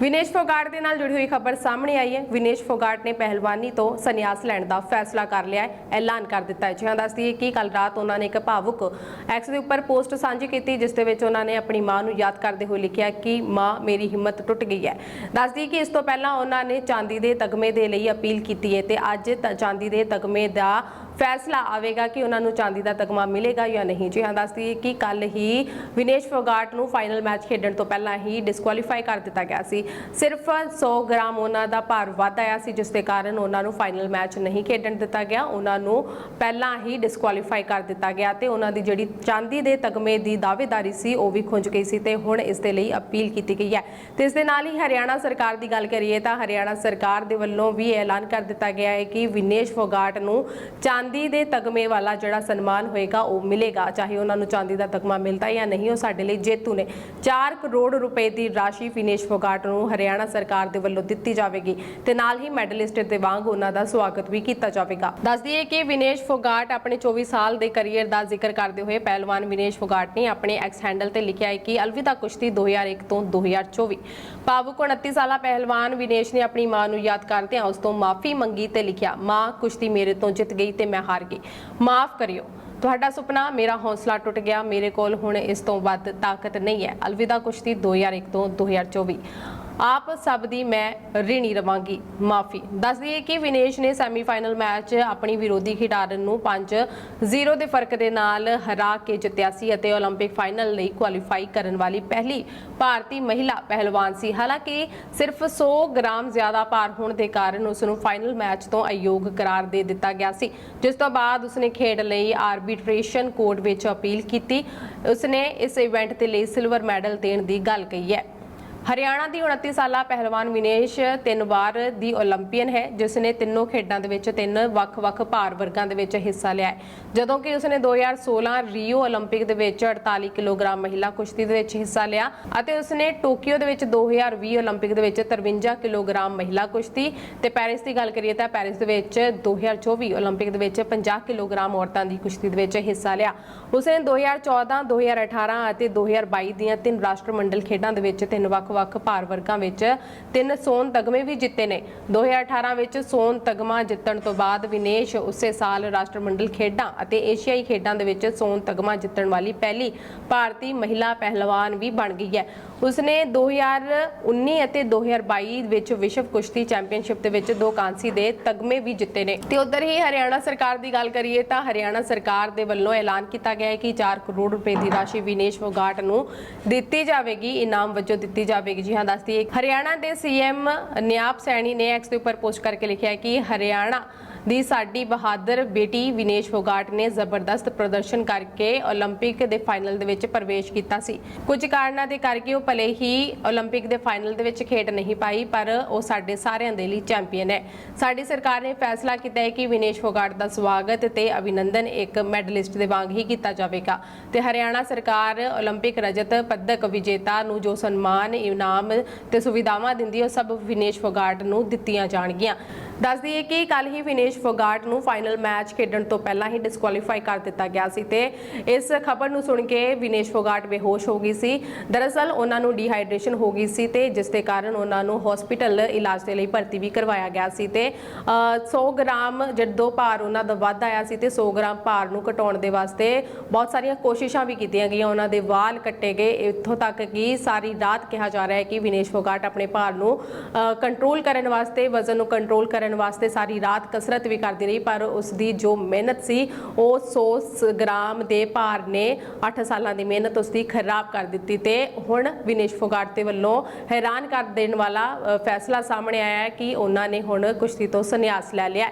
ਵਿਨੇਸ਼ ਫੋਗਾਟ ਦੇ ਨਾਲ ਜੁੜੀ ਹੋਈ ਖਬਰ ਸਾਹਮਣੇ ਆਈ ਹੈ। ਵਿਨੇਸ਼ ਫੋਗਾਟ ਨੇ ਪਹਿਲਵਾਨੀ ਤੋਂ ਸੰਨਿਆਸ ਲੈਣ ਦਾ ਫੈਸਲਾ ਕਰ ਲਿਆ ਹੈ। ਐਲਾਨ ਕਰ ਦਿੱਤਾ ਹੈ। ਜਿਹਾਂ ਦੱਸਦੀ ਹੈ ਕਿ ਕੱਲ ਰਾਤ ਉਹਨਾਂ ਨੇ ਇੱਕ ਭਾਵੁਕ ਐਕਸ ਦੇ ਉੱਪਰ ਪੋਸਟ ਸਾਂਝੀ ਕੀਤੀ, ਜਿਸ ਦੇ ਵਿੱਚ ਉਹਨਾਂ ਨੇ ਆਪਣੀ ਮਾਂ ਨੂੰ ਯਾਦ ਕਰਦੇ ਹੋਏ ਲਿਖਿਆ ਕਿ ਮਾਂ, ਮੇਰੀ ਹਿੰਮਤ ਟੁੱਟ ਗਈ ਹੈ। ਦੱਸਦੀ ਕਿ ਇਸ ਤੋਂ ਪਹਿਲਾਂ ਉਹਨਾਂ ਨੇ ਚਾਂਦੀ ਦੇ ਤਗਮੇ ਦੇ ਲਈ ਅਪੀਲ ਕੀਤੀ ਹੈ ਤੇ ਅੱਜ ਤ- ਚਾਂਦੀ ਦੇ ਤਗਮੇ ਦਾ ਫੈਸਲਾ ਆਵੇਗਾ ਕਿ ਉਹਨਾਂ ਨੂੰ ਚਾਂਦੀ ਦਾ ਤਗਮਾ ਮਿਲੇਗਾ ਜਾਂ ਨਹੀਂ। ਜੀ ਹਾਂ, ਦੱਸਦੀ ਕਿ ਕੱਲ ਹੀ ਵਿਨੇਸ਼ ਫੋਗਾਟ ਨੂੰ ਫਾਈਨਲ ਮੈਚ ਖੇਡਣ ਤੋਂ ਪਹਿਲਾਂ ਹੀ ਡਿਸਕੁਆਲੀਫਾਈ ਕਰ ਦਿੱਤਾ ਗਿਆ ਸੀ। ਸਿਰਫ 100 ਗ੍ਰਾਮ ਉਹਨਾਂ ਦਾ ਭਾਰ ਵੱਧ ਆਇਆ ਸੀ, ਜਿਸ ਦੇ ਕਾਰਨ ਉਹਨਾਂ ਨੂੰ ਫਾਈਨਲ ਮੈਚ ਨਹੀਂ ਖੇਡਣ ਦਿੱਤਾ ਗਿਆ। ਉਹਨਾਂ ਨੂੰ ਪਹਿਲਾਂ ਹੀ ਡਿਸਕੁਆਲੀਫਾਈ ਕਰ ਦਿੱਤਾ ਗਿਆ ਤੇ ਉਹਨਾਂ ਦੀ ਜਿਹੜੀ ਚਾਂਦੀ ਦੇ ਤਗਮੇ ਦੀ ਦਾਅਵੇਦਾਰੀ ਸੀ, ਉਹ ਵੀ ਖੁੰਝ ਗਈ ਸੀ ਤੇ ਹੁਣ ਇਸ ਦੇ ਲਈ ਅਪੀਲ ਕੀਤੀ ਗਈ ਹੈ। ਤੇ ਇਸ ਦੇ ਨਾਲ ਹੀ ਹਰਿਆਣਾ ਸਰਕਾਰ ਦੀ ਗੱਲ ਕਰੀਏ ਤਾਂ ਹਰਿਆਣਾ ਸਰਕਾਰ ਦੇ ਵੱਲੋਂ ਵੀ ਐਲਾਨ ਕਰ ਦਿੱਤਾ ਗਿਆ ਹੈ ਕਿ ਵਿਨੇਸ਼ ਫੋਗਾਟ ਨੂੰ ਚਾਂਦੀ ਦੇ ਤਗਮੇ ਵਾਲਾ ਜਿਹੜਾ ਸਨਮਾਨ ਹੋਏਗਾ, ਉਹ ਮਿਲੇਗਾ। ਚਾਹੇ ਉਹਨਾਂ ਨੂੰ ਚਾਂਦੀ ਦਾ ਤਗਮਾ ਮਿਲਦਾ ਜਾਂ ਨਹੀਂ, ਉਹ ਸਾਡੇ ਲਈ ਜੇਤੂ ਨੇ। 4 ਕਰੋੜ ਰੁਪਏ ਦੀ ਰਾਸ਼ੀ ਵਿਨੇਸ਼ ਫੋਗਾਟ ਨੂੰ ਹਰਿਆਣਾ ਸਰਕਾਰ ਦੇ ਵੱਲੋਂ ਦਿੱਤੀ ਜਾਵੇਗੀ ਤੇ ਨਾਲ ਹੀ ਮੈਡਲਿਸਟ ਦੇ ਵਾਂਗ ਉਹਨਾਂ ਦਾ ਸਵਾਗਤ ਵੀ ਕੀਤਾ ਜਾਵੇਗਾ। ਦੱਸ ਦਈਏ ਕਿ ਵਿਨੇਸ਼ ਫੋਗਾਟ ਆਪਣੇ 24 ਸਾਲ ਦੇ ਕੈਰੀਅਰ ਦਾ ਜ਼ਿਕਰ ਕਰਦੇ ਹੋਏ ਪਹਿਲਵਾਨ ਵਿਨੇਸ਼ ਫੋਗਾਟ ਨੇ ਆਪਣੇ ਐਕਸ ਹੈਂਡਲ ਤੇ ਲਿਖਿਆ ਹੈ ਕਿ ਅਲਵਿਦਾ ਕੁਸ਼ਤੀ 2001 ਤੋਂ 2024 ਭਾਵੁਕ 29 ਸਾਲਾ ਪਹਿਲਵਾਨ ਵਿਨੇਸ਼ ਨੇ ਆਪਣੀ ਮਾਂ ਨੂੰ ਯਾਦ ਕਰਦਿਆਂ ਉਸ ਤੋਂ ਮਾਫੀ ਮੰਗੀ ਤੇ ਲਿਖਿਆ, ਮਾਂ, ਕੁਸ਼ਤੀ ਮੇਰੇ ਤੋਂ ਜਿੱਤ ਗਈ ਤੇ ਮੈਂ ਹਾਰ ਗਈ। ਮਾਫ ਕਰਿਓ। ਤੁਹਾਡਾ ਸੁਪਨਾ ਮੇਰਾ ਹੌਸਲਾ ਟੁੱਟ ਗਿਆ। ਮੇਰੇ ਕੋਲ ਹੁਣ ਇਸ ਤੋਂ ਵੱਧ ਤਾਕਤ ਨਹੀਂ ਹੈ। ਅਲਵਿਦਾ ਕੁਸ਼ਤੀ 2001 ਤੋਂ 2024 ਆਪ ਸਭ ਦੀ ਮੈਂ ਰਿਣੀ ਰਵਾਂਗੀ ਮਾਫੀ ਦੱਸ ਦਈਏ ਕਿ ਵਿਨੇਸ਼ ਨੇ ਸੈਮੀਫਾਈਨਲ ਮੈਚ ਆਪਣੀ ਵਿਰੋਧੀ ਖਿਡਾਰਨ ਨੂੰ 5-0 ਦੇ ਫਰਕ ਦੇ ਨਾਲ ਹਰਾ ਕੇ ਜਿੱਤਿਆ ਸੀ ਅਤੇ 올림픽 ਫਾਈਨਲ ਲਈ ਕੁਆਲੀਫਾਈ ਕਰਨ ਵਾਲੀ ਪਹਿਲੀ ਭਾਰਤੀ ਮਹਿਲਾ ਪਹਿਲਵਾਨ ਸੀ ਹਾਲਾਂਕਿ ਸਿਰਫ 100 ਗ੍ਰਾਮ ਜ਼ਿਆਦਾ ਭਾਰ ਹੋਣ ਦੇ ਕਾਰਨ ਉਸ ਨੂੰ ਫਾਈਨਲ ਮੈਚ ਤੋਂ ਅਯੋਗ ਕਰਾਰ ਦੇ ਦਿੱਤਾ ਗਿਆ ਸੀ ਜਿਸ ਤੋਂ ਬਾਅਦ ਉਸਨੇ ਖੇਡ ਲਈ ਆਰਬਿਟ੍ਰੇਸ਼ਨ ਕੋਰਟ ਵਿੱਚ ਅਪੀਲ ਕੀਤੀ ਉਸਨੇ ਇਸ ਇਵੈਂਟ ਦੇ ਲਈ ਸਿਲਵਰ ਮੈਡਲ ਦੇਣ ਦੀ ਗੱਲ ਕਹੀ ਹੈ ਹਰਿਆਣਾ ਦੀ 29 ਸਾਲਾ ਪਹਿਲਵਾਨ ਵਿਨੇਸ਼ ਤਿੰਨ ਵਾਰ ਦੀ 올림ਪੀਅਨ ਹੈ ਜਿਸ ਨੇ ਤਿੰਨੋਂ ਖੇਡਾਂ ਦੇ ਵਿੱਚ ਤਿੰਨ ਵੱਖ-ਵੱਖ ਭਾਰ ਵਰਗਾਂ ਦੇ ਵਿੱਚ ਹਿੱਸਾ ਲਿਆ ਹੈ ਜਦੋਂ ਕਿ ਉਸ 2016 ਰੀਓ 올림픽 ਦੇ ਵਿੱਚ 48 ਕਿਲੋਗ੍ਰਾਮ ਮਹਿਲਾ ਕੁਸ਼ਤੀ ਦੇ ਵਿੱਚ ਹਿੱਸਾ ਲਿਆ ਅਤੇ ਉਸ ਨੇ ਟੋਕੀਓ ਦੇ ਵਿੱਚ 2020 올림픽 ਦੇ ਵਿੱਚ 53 ਕਿਲੋਗ੍ਰਾਮ ਮਹਿਲਾ ਕੁਸ਼ਤੀ ਤੇ ਪੈਰਿਸ ਦੀ ਗੱਲ ਕਰੀਏ ਤਾਂ ਪੈਰਿਸ ਦੇ ਵਿੱਚ 2024 올림픽 ਦੇ ਵਿੱਚ 50 ਕਿਲੋਗ੍ਰਾਮ ਔਰਤਾਂ ਦੀ ਕੁਸ਼ਤੀ ਦੇ ਵਿੱਚ ਹਿੱਸਾ ਲਿਆ ਉਸ ਨੇ 2014 2018 ਅਤੇ 2022 ਦੀਆਂ ਤਿੰਨ ਰਾਸ਼ਟਰ ਮੰਡਲ ਖੇਡਾਂ ਦੇ ਵਿੱਚ ਤਿੰਨ ਵੱਖ ਵੱਖ-ਵੱਖ ਭਾਰ ਵਰਗਾਂ ਵਿੱਚ ਤਿੰਨ ਸੋਨ ਤਗਮੇ ਵੀ ਜਿੱਤੇ ਨੇ। 2018 ਵਿੱਚ ਸੋਨ ਤਗਮਾ ਜਿੱਤਣ ਤੋਂ ਬਾਅਦ ਵਿਨੇਸ਼ ਉਸੇ ਸਾਲ ਰਾਸ਼ਟਰਮੰਡਲ ਖੇਡਾਂ ਅਤੇ ਏਸ਼ੀਆਈ ਖੇਡਾਂ ਦੇ ਵਿੱਚ ਸੋਨ ਤਗਮਾ ਜਿੱਤਣ ਵਾਲੀ ਪਹਿਲੀ ਭਾਰਤੀ ਮਹਿਲਾ ਪਹਿਲਵਾਨ ਵੀ ਬਣ ਗਈ ਹੈ। ਉਸਨੇ 2019 ਅਤੇ 2022 ਵਿੱਚ ਵਿਸ਼ਵ ਕੁਸ਼ਤੀ ਚੈਂਪੀਅਨਸ਼ਿਪ ਦੇ ਵਿੱਚ ਦੋ ਕਾਂਸੀ ਦੇ ਤਗਮੇ ਵੀ ਜਿੱਤੇ ਨੇ। ਤੇ ਉਧਰ ਹੀ ਹਰਿਆਣਾ ਸਰਕਾਰ ਦੀ ਗੱਲ ਕਰੀਏ ਤਾਂ ਹਰਿਆਣਾ ਸਰਕਾਰ ਦੇ ਵੱਲੋਂ ਐਲਾਨ ਕੀਤਾ ਗਿਆ ਹੈ ਕਿ 4 ਕਰੋੜ ਰੁਪਏ ਦੀ ਰਾਸ਼ੀ ਵਿਨੇਸ਼ ਫੋਗਾਟ ਨੂੰ ਦਿੱਤੀ ਜਾਵੇਗੀ। ਇਨਾਮ ਵਜੋਂ ਦਿੱਤੀ ਜਾਵੇਗੀ। ਜੀ ਹਾਂ, ਦੱਸਦੀ ਹੈ ਹਰਿਆਣਾ ਦੇ ਸੀਐਮ ਨਿਆਪ ਸੈਣੀ ਨੇ ਐਕਸ ਦੇ ਉੱਪਰ ਪੋਸਟ ਕਰਕੇ ਲਿਖਿਆ ਕਿ ਹਰਿਆਣਾ ਦੀ ਸਾਡੀ ਬਹਾਦਰ ਬੇਟੀ ਵਿਨੇਸ਼ ਫੋਗਾਟ ਨੇ ਜ਼ਬਰਦਸਤ ਪ੍ਰਦਰਸ਼ਨ ਕਰਕੇ 올림픽 ਦੇ ਫਾਈਨਲ ਦੇ ਵਿੱਚ ਪ੍ਰਵੇਸ਼ ਕੀਤਾ ਸੀ ਕੁਝ ਕਾਰਨਾਂ ਦੇ ਕਰਕੇ ਉਹ ਭਲੇ ਹੀ 올림픽 ਦੇ ਫਾਈਨਲ ਦੇ ਵਿੱਚ ਖੇਡ ਨਹੀਂ ਪਾਈ ਪਰ ਉਹ ਸਾਡੇ ਸਾਰਿਆਂ ਦੇ ਲਈ ਚੈਂਪੀਅਨ ਹੈ ਸਾਡੀ ਸਰਕਾਰ ਨੇ ਫੈਸਲਾ ਕੀਤਾ ਹੈ ਕਿ ਵਿਨੇਸ਼ ਫੋਗਾਟ ਦਾ ਸਵਾਗਤ ਤੇ ਅਭਿਨੰਦਨ ਇੱਕ ਮੈਡਲਿਸਟ ਦੇ ਵਾਂਗ ਹੀ ਕੀਤਾ ਜਾਵੇਗਾ ਤੇ ਹਰਿਆਣਾ ਸਰਕਾਰ 올림픽 ਰਜਤ ਪਦਕ ਵਿਜੇਤਾ ਨੂੰ ਜੋ ਸਨਮਾਨ ਇਨਾਮ ਤੇ ਸੁਵਿਧਾਵਾਂ ਦਿੰਦੀ ਹੈ ਉਹ ਸਭ ਵਿਨੇਸ਼ ਫੋਗਾਟ ਨੂੰ ਦਿੱਤੀਆਂ ਜਾਣਗੀਆਂ ਦੱਸ ਦਈਏ ਕਿ ਕੱਲ ਹੀ ਵਿਨੇਸ਼ ਫੋਗਾਟ ਨੂੰ ਫਾਈਨਲ ਮੈਚ ਖੇਡਣ ਤੋਂ ਪਹਿਲਾਂ ਹੀ ਡਿਸਕੁਆਲੀਫਾਈ ਕਰ ਦਿੱਤਾ ਗਿਆ ਸੀ ਤੇ ਇਸ ਖਬਰ ਨੂੰ ਸੁਣ ਕੇ ਵਿਨੇਸ਼ ਫੋਗਾਟ ਬੇਹੋਸ਼ ਹੋ ਗਈ ਸੀ। ਦਰਅਸਲ ਉਹਨਾਂ ਨੂੰ ਡੀਹਾਈਡਰੇਸ਼ਨ ਹੋ ਗਈ ਸੀ ਤੇ ਜਿਸ ਦੇ ਕਾਰਨ ਉਹਨਾਂ ਨੂੰ ਹਸਪੀਟਲ ਇਲਾਜ ਦੇ ਲਈ ਭਰਤੀ ਵੀ ਕਰਵਾਇਆ ਗਿਆ ਸੀ ਤੇ ਅ, 100 ਗ੍ਰਾਮ ਜਦੋਂ ਭਾਰ ਉਹਨਾਂ ਦਾ ਵੱਧ ਆਇਆ ਸੀ ਤੇ 100 ਗ੍ਰਾਮ ਭਾਰ ਨੂੰ ਘਟਾਉਣ ਦੇ ਵਾਸਤੇ ਬਹੁਤ ਸਾਰੀਆਂ ਕੋਸ਼ਿਸ਼ਾਂ ਵੀ ਕੀਤੀਆਂ ਗਈਆਂ। ਉਹਨਾਂ ਦੇ ਵਾਲ ਕੱਟੇ ਗਏ। ਇੱਥੋਂ ਤੱਕ ਕਿ ਸਾਰੀ ਰਾਤ ਕਿਹਾ ਜਾ ਰਿਹਾ ਹੈ ਕਿ ਵਿਨੇਸ਼ ਫੋਗਾਟ ਆਪਣੇ ਭਾਰ ਨੂੰ ਕੰਟਰੋਲ ਕਰਨ ਵਾਸਤੇ ਵਜ਼ਨ ਨੂੰ ਕੰਟਰੋਲ ਕਰਨ ਵਾਸਤੇ ਸਾਰੀ ਰਾਤ ਕਸਰਤ ਵੀ ਕਰਦੀ ਰਹੀ, ਪਰ ਉਸ ਦੀ ਜੋ ਮਿਹਨਤ ਸੀ, ਉਹ 100 ਗ੍ਰਾਮ ਦੇ ਭਾਰ ਨੇ 8 ਸਾਲਾਂ ਦੀ ਮਿਹਨਤ ਉਸ ਦੀ ਖਰਾਬ ਕਰ ਦਿੱਤੀ ਤੇ ਹੁਣ ਵਿਨੇਸ਼ ਫੋਗਾਟ ਦੇ ਵੱਲੋਂ ਹੈਰਾਨ ਕਰ ਦੇਣ ਵਾਲਾ ਫੈਸਲਾ ਸਾਹਮਣੇ ਆਇਆ ਹੈ ਕਿ ਉਹਨਾਂ ਨੇ ਹੁਣ ਕੁਸ਼ਤੀ ਤੋਂ ਸੰਨਿਆਸ ਲੈ ਲਿਆ